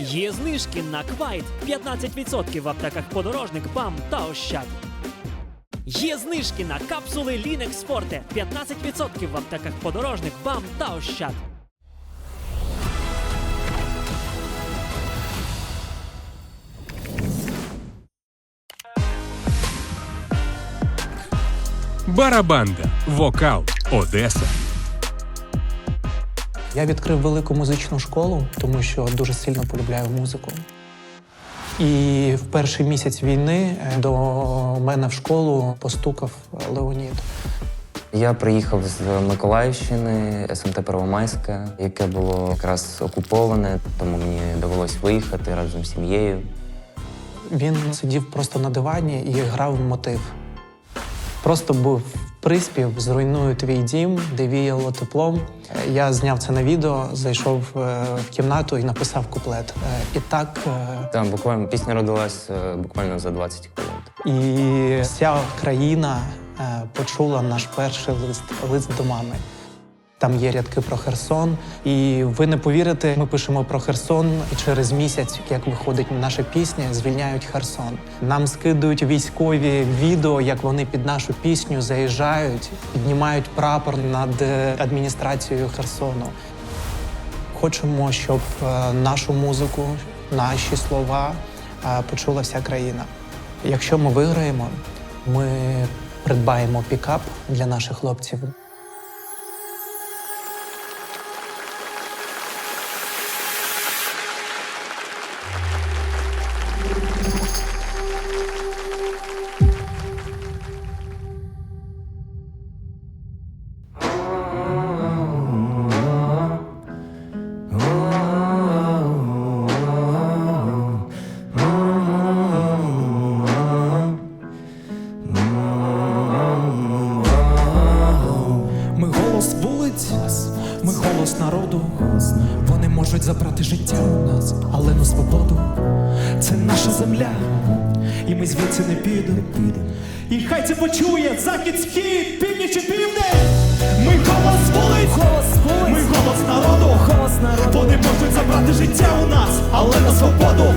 Є знижки на квайт 15% в аптеках подорожник, БАМ та Ощад. Є знижки на капсули Linux Forte 15% в аптеках подорожник, БАМ та Ощад. Барабанда. Вокал. Одеса. Я відкрив велику музичну школу, тому що дуже сильно полюбляю музику. І в перший місяць війни е, до мене в школу постукав Леонід. Я приїхав з Миколаївщини, СМТ Первомайське, яке було якраз окуповане, тому мені довелось виїхати разом з сім'єю. Він сидів просто на дивані і грав мотив. Просто був приспів Зруйную твій дім, де віяло теплом. Я зняв це на відео, зайшов е, в кімнату і написав куплет. Е, І так е, Там буквально пісня родилась буквально за 20 хвилин. І вся країна почула наш перший лист лист до мами. Там є рядки про Херсон. І ви не повірите, ми пишемо про Херсон, і через місяць, як виходить наша пісня, звільняють Херсон. Нам скидують військові відео, як вони під нашу пісню заїжджають, піднімають прапор над е, адміністрацією Херсону. Хочемо, щоб е, нашу музику, наші слова е, почула вся країна. Якщо ми виграємо, ми придбаємо пікап для наших хлопців. Ми голос народу. Вони можуть забрати життя у нас, але не свободу. Це наша земля, і ми звідси не підемо. І хай це почує захід, схід, північ і південь. Ми голос вулиць, ми голос народу. Вони можуть забрати життя у нас, але на свободу.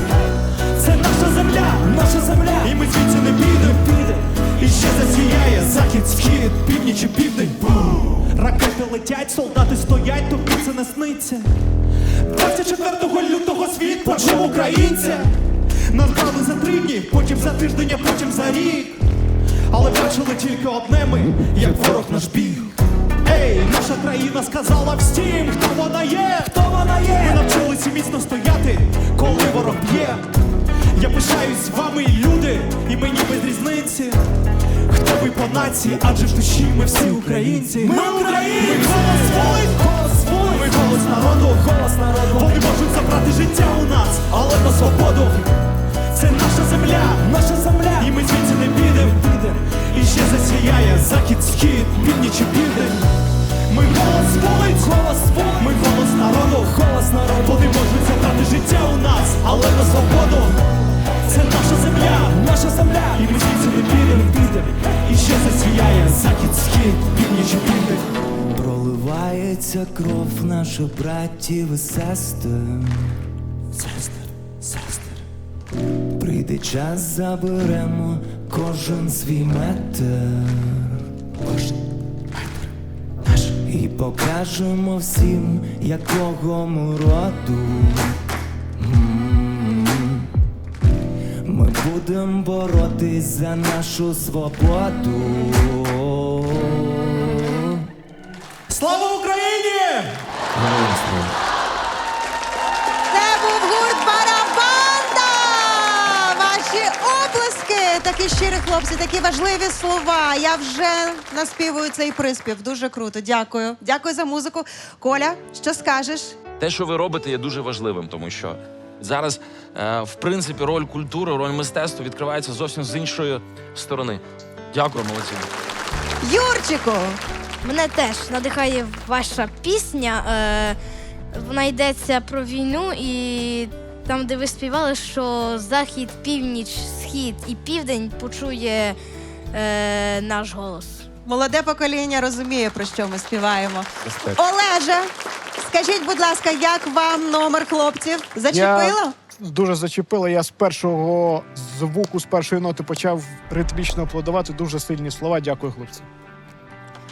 24 лютого світ почув українця. Нас брали за три дні, потім за тиждень, а потім за рік. Але бачили тільки одне ми, як ворог наш біг. Ей, наша країна сказала всім, хто вона є, хто вона є. Ми навчилися міцно стояти, коли ворог б'є. Я пишаюсь вами, люди, і мені без різниці. Хто ви по нації, адже в душі ми всі українці. Ми українці! Ми голос народу, голос народу. Вони можуть забрати життя у нас, але на свободу. Це наша земля, наша земля, і ми звідси не підемо. І ще засіяє захід, схід, північ і південь. Ми голос вулиць, голос вулиць, ми голос Проливається кров наших братів і сестер. Сестер, сестер. Прийде час, заберемо кожен свій метр. Кожен метр наш. І покажемо всім, якого ми роду. Ми будемо боротись за нашу свободу. Такі щирі хлопці, такі важливі слова. Я вже наспівую цей приспів. Дуже круто. Дякую. Дякую за музику. Коля, що скажеш? Те, що ви робите, є дуже важливим, тому що зараз, е, в принципі, роль культури, роль мистецтва відкривається зовсім з іншої сторони. Дякую, молодці. Юрчику! Мене теж надихає ваша пісня. Е, вона йдеться про війну, і там, де ви співали, що захід, північ, схід і південь почує е, наш голос. Молоде покоління розуміє, про що ми співаємо. Олеже, Скажіть, будь ласка, як вам номер хлопців? Зачепило? Дуже зачепило. Я з першого звуку, з першої ноти почав ритмічно аплодувати. Дуже сильні слова. Дякую, хлопці.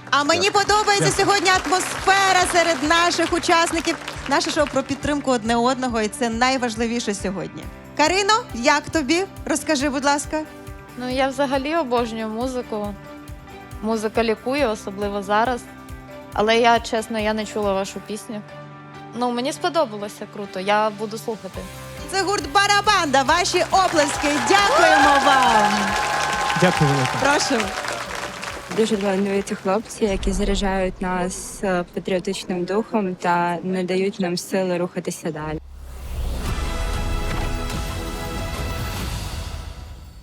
А мені подобається сьогодні атмосфера серед наших учасників. Наше шоу про підтримку одне одного, і це найважливіше сьогодні. Карино, як тобі? Розкажи, будь ласка. Ну, я взагалі обожнюю музику. Музика лікує, особливо зараз. Але я, чесно, я не чула вашу пісню. Ну, мені сподобалося круто, я буду слухати. Це гурт Барабанда. Ваші оплески. Дякуємо вам. Дякую велике. Прошу. Дуже талановиті хлопці, які заряджають нас е, патріотичним духом та надають нам сили рухатися далі.